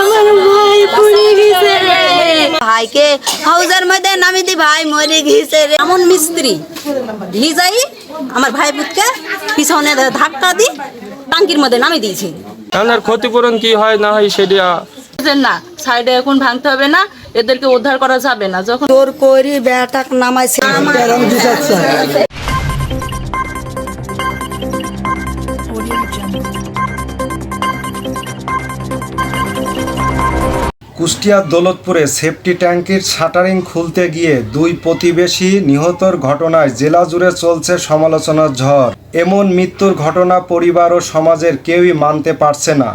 আমার ভাই পুড়ে গেছে ভাইকে হাউজের মধ্যে নামি দি ভাই মরে গেছে রে। এমন মিস্ত্রি। লি যাই আমার ভাই পুতকে পিছনে ধাক্কা দি টাঙ্কির মধ্যে নামি দিয়েছে। আপনার ক্ষতিপূরণ কি হয় না হয় সেটা? না সাইডে এখন ভাঙতে হবে না এদেরকে উদ্ধার করা যাবে না। যখন তোর করি বেটাক নামাইছে। কুষ্টিয়ার দৌলতপুরে সেফটি ট্যাঙ্কির শাটারিং খুলতে গিয়ে দুই প্রতিবেশী নিহতর ঘটনায় জেলা জুড়ে চলছে সমালোচনার ঝড়। এমন মৃত্যুর ঘটনা পরিবার ও সমাজের কেউই মানতে পারছে না।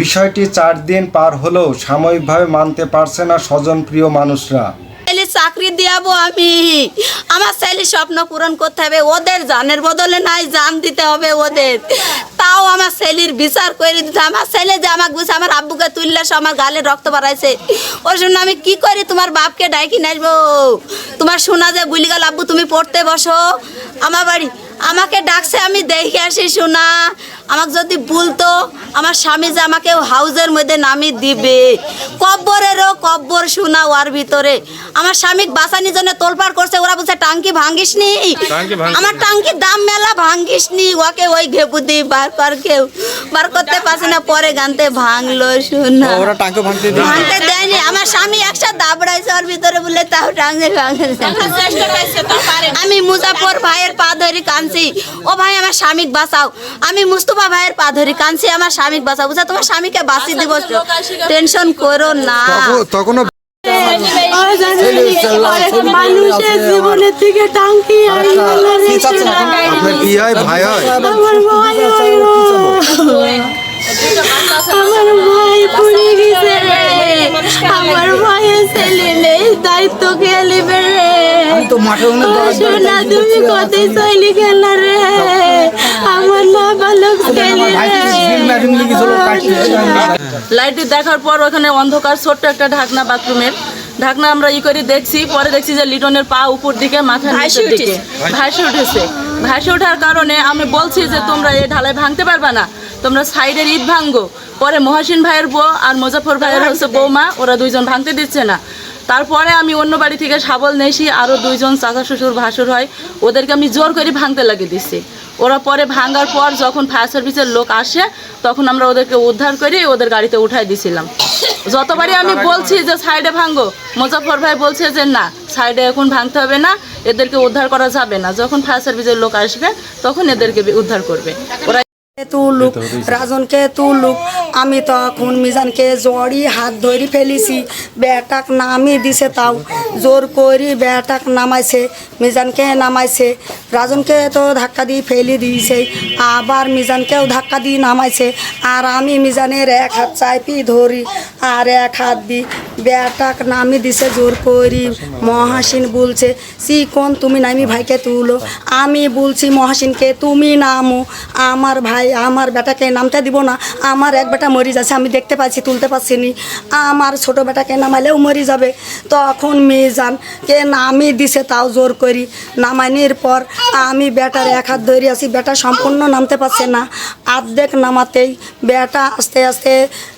বিষয়টি চার দিন পার হলেও সাময়িকভাবে মানতে পারছে না স্বজনপ্রিয় মানুষরা। ছেলে চাকরি দিয়াবো আমি। আমার ছেলে স্বপ্ন পূরণ করতে হবে, ওদের জানের বদলে নাই, জান দিতে হবে ওদের। তাও আমার ছেলের বিচার করে দিতে আমার ছেলে যে আমাকে বুঝে, আমার আব্বুকে তুললে সে আমার গালে রক্ত বাড়াইছে। ওর জন্য আমি কি করি? তোমার বাপকে ডাইকি নাচবো তোমার শোনা যে বুলি গেল আব্বু, তুমি পড়তে বসো। আমার বাড়ি আমাকে ডাকছে আমি দেখে আসি শোনা আমাকে যদি বলতো আমার স্বামী যে আমাকে হাউজের মধ্যে নামিয়ে দিবে। কব্বরেরও কব্বর শোনা ওর ভিতরে। আমার স্বামী বাঁচানির জন্য তোলপাড় করছে ওরা বলছে টাঙ্কি ভাঙ্গিস নি? আমার টাঙ্কির দাম মেলা ভাঙ্গিস নি। ওকে ওই ঘেপু দিয়ে বার কর কেউ বার করতে পারছে না পরে গানতে ভাঙলো শোনা ওরা টাঙ্কি ভাঙতে ভাঙতে দেয়নি। আমার স্বামী একসাথে দাবড়াইছে ওর ভিতরে বলে তাও টাঙ্গে ভাঙেছে আমি মুজাফর ভাইয়ের পা ধরি কাঁদছি। ও ভাই আমার স্বামীক বাঁচাও। আমি মুস্তফা ভাইয়ের পা ধরি কাঁদছি আমার স্বামীক বাঁচাও। বুঝা তোমার স্বামীকে বাঁচিয়ে দিব। টেনশন করো না। তখনও মানুষের জীবনের থেকে টাঙ্কি আর গেলো রে আপনার কি হয়। ভাই হয় আমার। আমার ভাই পুড়ে গেছে রে আমার ভাইয়ের ছেলে নেই দায়িত্ব তো মাঠে শোনা তুমি কত চলি গেল রে আমার না ভালো লাইটটি দেখার পর ওখানে অন্ধকার ছোট্ট একটা ঢাকনা বাথরুমের ঢাকনা আমরা ই করে দেখছি পরে দেখছি যে লিটনের পা উপর দিকে মাথা নিচের দিকে ভাসে উঠেছে ভাসে ওঠার কারণে আমি বলছি যে তোমরা এই ঢালাই ভাঙতে পারবে না তোমরা সাইডের ইট ভাঙবো পরে মহাসিন ভাইয়ের বউ আর মুজাফর ভাইয়ের হচ্ছে বৌমা, ওরা দুইজন ভাঙতে দিচ্ছে না। তারপরে আমি অন্য বাড়ি থেকে শাবল নেছি আরও দুইজন চাচা শ্বশুর ভাসুর হয়, ওদেরকে আমি জোর করে ভাঙতে লাগিয়ে দিচ্ছি ওরা পরে ভাঙার পর যখন ফায়ার সার্ভিসের লোক আসে, তখন আমরা ওদেরকে উদ্ধার করে ওদের গাড়িতে উঠাই দিছিলাম। যতবারই আমি বলছি যে সাইডে ভাঙবো মুজাফর ভাই বলছে যে না, সাইডে এখন ভাঙতে হবে না, এদেরকে উদ্ধার করা যাবে না। যখন ফায়ার সার্ভিসের লোক আসবে, তখন এদেরকে উদ্ধার করবে। ওরা তুলুক রাজনকে তুলুক আমি তখন মিজানকে জড়ি হাত ধরি ফেলিছি বেটাক নামি দিছে তাও। জোর করি বেটাক নামাইছে মিজানকে নামাইছে রাজনকে তো ধাক্কা দিয়ে ফেলি দিয়েছে আবার মিজানকেও ধাক্কা দিয়ে নামাইছে আর আমি মিজানের এক হাত চাইপি ধরি আর এক হাত দিই বেটাক নামি দিছে, জোর করি মহাসিন বলছে, সি কোন তুমি নামি ভাইকে তুলো? আমি বলছি মহাসিনকে তুমি নামো? আমার ভাই, আমার বেটাকে নামতে দিব না। আমার এক বেটা মরি যাচ্ছে আমি দেখতে পাচ্ছি, তুলতে পারছি নি। আমার ছোট বেটাকে নামালেও মরি যাবে। তখন মেজান কে নামি দিছে, তাও জোর করি নামানির পর আমি বেটার এক হাত ধরে আছি বেটা সম্পূর্ণ নামতে পারছে না। আর্ধেক নামাতেই বেটা আস্তে আস্তে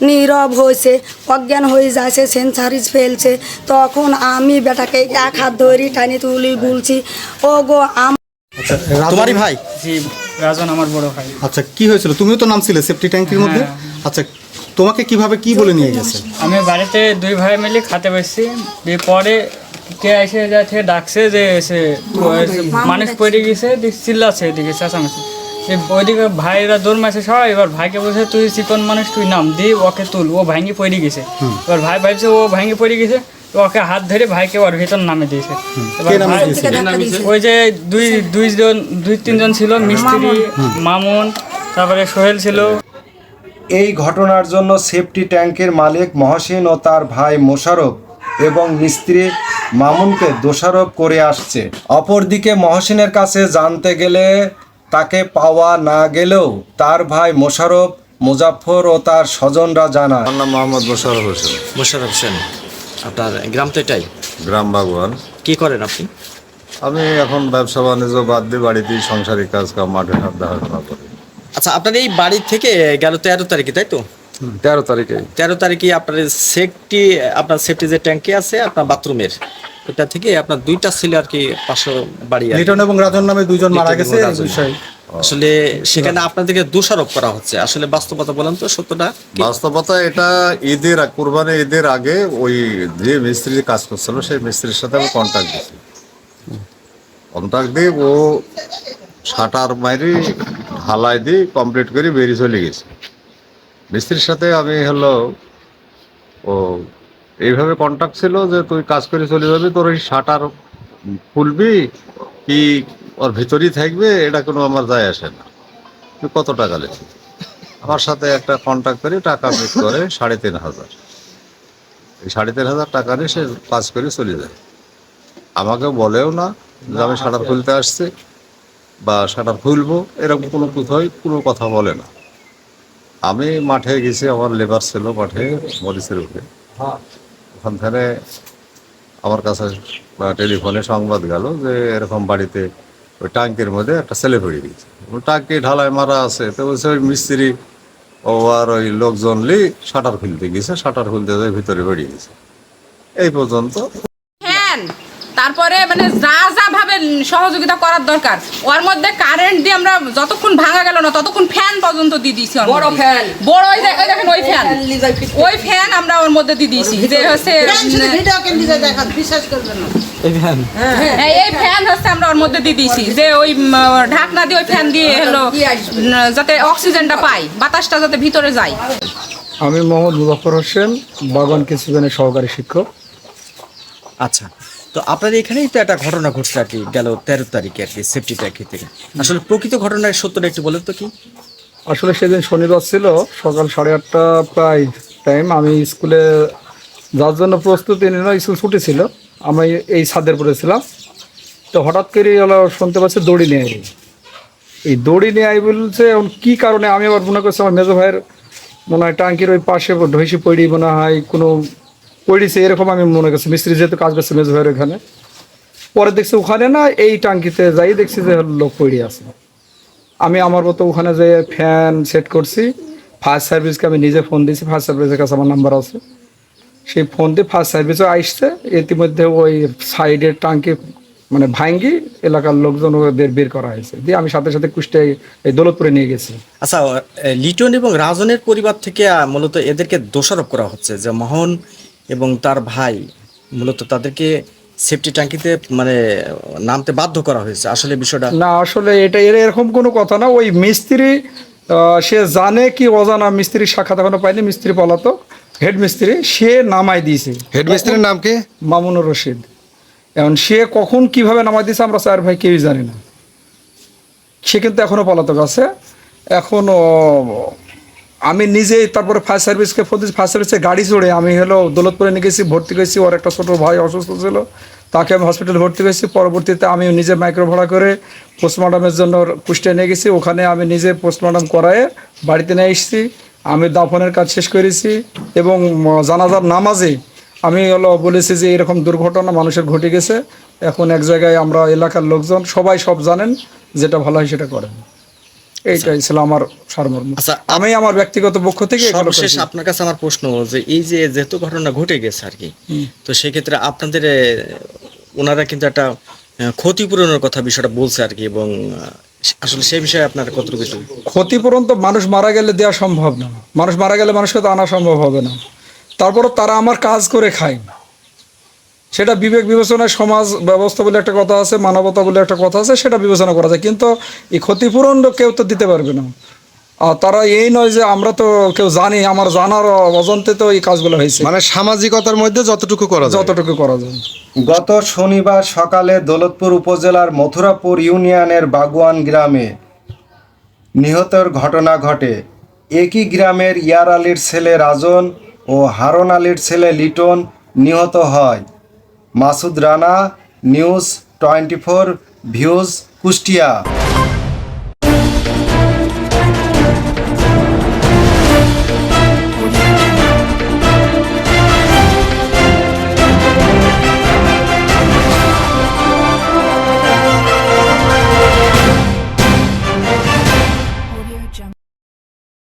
নীরব হয়েছে অজ্ঞান হয়ে যাচ্ছে সেন্সারিজ ফেলছে তখন আমি বেটাকে এক হাত ধরি টানি তুলি বলছি ও গো আম তোমারই ভাই? জি রাজন আমার বড় ভাই। আচ্ছা কি হয়েছিল? তুমিও তো নামছিলে সেফটি ট্যাঙ্কির মধ্যে? আচ্ছা তোমাকে কীভাবে কি বলে নিয়ে গেছে? আমি বাড়িতে দুই ভাই মিলে খাতে বসছি দিয়ে পরে কে এসে যাচ্ছে ডাকছে যে সে মানুষ পড়ে গেছে দিয়ে চিল্লাচ্ছে এদিকে চেঁচামেচি। সে ওইদিকে ভাইরা দৌড় মারছে সবাই এবার ভাইকে বলছে তুই চিকন মানুষ তুই নাম দি ওকে তুল। ও ভাঙি পড়ে গেছে। এবার ভাই ভাবছে ও ভাঙি পড়ে গেছে ওকে হাত ধরে ভাইকে ওর ভিতর নামে দিয়েছে। এবার কে নামে ভাই- দিয়েছে? ওই যে দুই দুইজন দুই তিনজন ছিল মিস্ত্রি মামুন তারপরে সোহেল ছিল। এই ঘটনার জন্য সেফটি ট্যাঙ্কের মালিক মহসিন ও তার ভাই মোশারফ এবং মিস্ত্রি মামুনকে দোষারোপ করে আসছে। অপরদিকে মহসিনের কাছে জানতে গেলে তাকে পাওয়া না গেলেও তার ভাই মোশারফ মুজাফর ও তার স্বজনরা জানায়। আমার নাম মোহাম্মদ মোশারফ হোসেন। মোশারফ হোসেন আপনার গ্রাম তো এটাই? গ্রাম বাগওয়ান কি করেন আপনি? আমি এখন ব্যবসা বাণিজ্য বাদ দিয়ে বাড়িতেই সংসারিক কাজ কাম মাঠে ঘাট দেখাশোনা করি। আচ্ছা আপনার এই বাড়ি থেকে গেল তেরো তারিখে তাই তো? তেরো তারিখে। তেরো তারিখে আপনার সেফটি আপনার সেফটি যে ট্যাঙ্কি আছে আপনার বাথরুমের ওটা থেকে আপনার দুইটা ছেলে আর কি পাশে বাড়ি লিটন এবং রাজন নামে দুইজন মারা গেছে এই আসলে সেখানে আপনাদেরকে দোষারোপ করা হচ্ছে। আসলে বাস্তবতা বলেন তো সত্যটা বাস্তবতা এটা ঈদের কুরবানি ঈদের আগে ওই যে মিস্ত্রি কাজ করছিল সেই মিস্ত্রির সাথে আমি কন্ট্যাক্ট দিয়েছি। কন্ট্যাক্ট দিয়ে ও শাটার মারি ঢালাই দিয়ে কমপ্লিট করে বেরিয়ে চলে গেছে। মিস্ত্রির সাথে আমি হলো ও এইভাবে কন্ট্যাক্ট ছিল যে তুই কাজ করে চলে যাবি, তোর ওই শাটার খুলবি কি ওর ভিতরেই থাকবে, এটা কোনো আমার যায় আসে না। তুই কত টাকা লেছিস আমার সাথে একটা কন্ট্যাক্ট করে টাকা মিট করে সাড়ে তিন হাজার। এই সাড়ে তিন হাজার টাকা নিয়ে সে কাজ করে চলে যায়। আমাকে বলেও না যে আমি শাটার খুলতে আসছি বা শাটার খুলবো, এরকম কোনো কোথায় কোনো কথা বলে না। আমি মাঠে গেছি, আমার লেবার ছিল মাঠে মরিচের উঠে ওখান থেকে আমার কাছে টেলিফোনে সংবাদ গেল যে এরকম বাড়িতে ওই টাঙ্কির মধ্যে একটা ছেলে পড়ে গেছে টাঙ্কি ঢালাই মারা আছে। তো বলছে, ওই মিস্ত্রি, ও আর ওই লোকজন লি শাটার খুলতে গেছে শাটার খুলতে যায় ভিতরে বেরিয়ে গেছে এই পর্যন্ত ফ্যান তারপরে মানে যা যা ভাবে সহযোগিতা করার দরকার ওর মধ্যে কারেন্ট দিয়ে আমরা যতক্ষণ ভাঙা গেল না ততক্ষণ ফ্যান পর্যন্ত দিয়ে দিয়েছি বড় ফ্যান। বড় ওই যে- ওই দেখেন ওই ফ্যান ওই ফ্যান আমরা ওর মধ্যে দিয়ে দিয়েছি। যে হচ্ছে হ্যাঁ, এই ফ্যান হচ্ছে আমরা ওর মধ্যে দিয়ে দিয়েছি। যে ওই ঢাকনা দিয়ে ওই ফ্যান দিয়ে হলো যাতে অক্সিজেনটা পাই বাতাসটা যাতে ভিতরে যায়। আমি মোহাম্মদ মুজাফর হোসেন বাগান কিছুজনের সহকারী শিক্ষক। আচ্ছা। তো আপনাদের এখানেই তো একটা ঘটনা ঘটছে আর কি, গেল তেরো তারিখে আর কি সেফটি ট্যাঙ্কি থেকে। আসলে প্রকৃত ঘটনার সত্যটা একটু বলেন তো কি? আসলে সেদিন শনিবার ছিল, সকাল সাড়ে আটটা প্রায় টাইম আমি স্কুলে যার জন্য প্রস্তুতি নিলাম স্কুল ছুটি ছিল। আমি এই ছাদের পড়েছিলাম তো হঠাৎ করে হলো শুনতে পাচ্ছি দড়ি নিয়ে আই এই দড়ি নিয়ে আই বলছে, এখন কী কারণে? আমি আবার মনে করছি আমার মেজো ভাইয়ের মনে হয় টাঙ্কির ওই পাশে ঢইসি পড়ি মনে হয়, কোনো পড়িছে এরকম আমি মনে করছি। মিস্ত্রি যেহেতু কাজ করছে মেজো ভাইয়ের এখানে পরে দেখছি ওখানে না এই টাঙ্কিতে যাই দেখছি যে লোক পড়ে আছে। আমি আমার মতো ওখানে যে ফ্যান সেট করছি ফায়ার সার্ভিসকে আমি নিজে ফোন দিয়েছি ফায়ার সার্ভিসের কাছে আমার নাম্বার আছে। সেই ফোন দিয়ে ফায়ার সার্ভিসও আসছে, ইতিমধ্যে ওই সাইডের টাঙ্কি মানে ভাঙ্গি এলাকার লোকজন ওদের বের করা হয়েছে। দিয়ে আমি সাথে সাথে কুষ্টিয়ায় এই দৌলতপুরে নিয়ে গেছি। আচ্ছা লিটন এবং রাজনের পরিবার থেকে মূলত এদেরকে দোষারোপ করা হচ্ছে যে মোহন এবং তার ভাই মূলত তাদেরকে সেফটি ট্যাঙ্কিতে মানে নামতে বাধ্য করা হয়েছে। আসলে বিষয়টা না আসলে এটা এর এরকম কোনো কথা না। ওই মিস্ত্রি সে জানে কি অজানা মিস্ত্রির সাক্ষাৎ এখনও পাইনি মিস্ত্রি পলাতক হেড মিস্ত্রি সে নামাই দিয়েছে। হেডমিস্ত্রির নাম কি? মামুনুর রশিদ। এখন সে কখন কীভাবে নামাই দিয়েছে আমরা স্যার ভাই কেউই জানি না। সে কিন্তু এখনও পলাতক আছে। এখনও আমি নিজেই তারপরে ফায়ার সার্ভিসকে ফোন দিয়েছি ফায়ার সার্ভিসে গাড়ি চড়ে, আমি হলো দৌলতপুরে নিয়ে গেছি, ভর্তি করেছি, ওর একটা ছোটো ভাই অসুস্থ ছিল, তাকে আমি হসপিটালে ভর্তি করেছি, পরবর্তীতে আমি নিজে মাইক্রো ভাড়া করে পোস্টমর্টমের জন্য কুষ্টিয়া নিয়ে গেছি, ওখানে আমি নিজে পোস্টমর্টম করায়ে বাড়িতে নিয়ে এসেছি, আমি দাফনের কাজ শেষ করেছি এবং জানাজার নামাজে আমি হলো বলেছি যে এরকম দুর্ঘটনা মানুষের ঘটে গেছে, এখন এক জায়গায় আমরা এলাকার লোকজন সবাই সব জানেন, যেটা ভালো হয় সেটা করেন। এইটাই ছিল আমার সারমর্ম। আচ্ছা, আমি আমার ব্যক্তিগত পক্ষ থেকে সর্বশেষ আপনার কাছে আমার প্রশ্ন যে এই যে যেহেতু ঘটনা ঘটে গেছে আর কি তো সেক্ষেত্রে আপনাদের ওনারা কিন্তু একটা ক্ষতিপূরণের কথা বিষয়টা বলছে আর কি এবং আসলে সেই বিষয়ে আপনার কতটুকু কিছু? ক্ষতিপূরণ তো মানুষ মারা গেলে দেওয়া সম্ভব না। মানুষ মারা গেলে মানুষকে তো আনা সম্ভব হবে না। তারপরও তারা আমার কাজ করে খায় সেটা বিবেক বিবেচনায় সমাজ ব্যবস্থা বলে একটা কথা আছে মানবতা বলে একটা কথা আছে সেটা বিবেচনা করা যায়। কিন্তু এই ক্ষতিপূরণ কেউ তো দিতে পারবে না। আর তারা এই নয় যে আমরা তো কেউ জানি আমার জানার অজান্তে তো এই কাজগুলো হয়েছে। মানে সামাজিকতার মধ্যে যতটুকু করা যায়। যতটুকু করা যায়। গত শনিবার সকালে দৌলতপুর উপজেলার মথুরাপুর ইউনিয়নের বাগুয়ান গ্রামে নিহতের ঘটনা ঘটে। একই গ্রামের ইয়ার আলীর ছেলে রাজন ও হারন আলীর ছেলে লিটন নিহত হয়। Masud Rana news twenty four views Kushtia.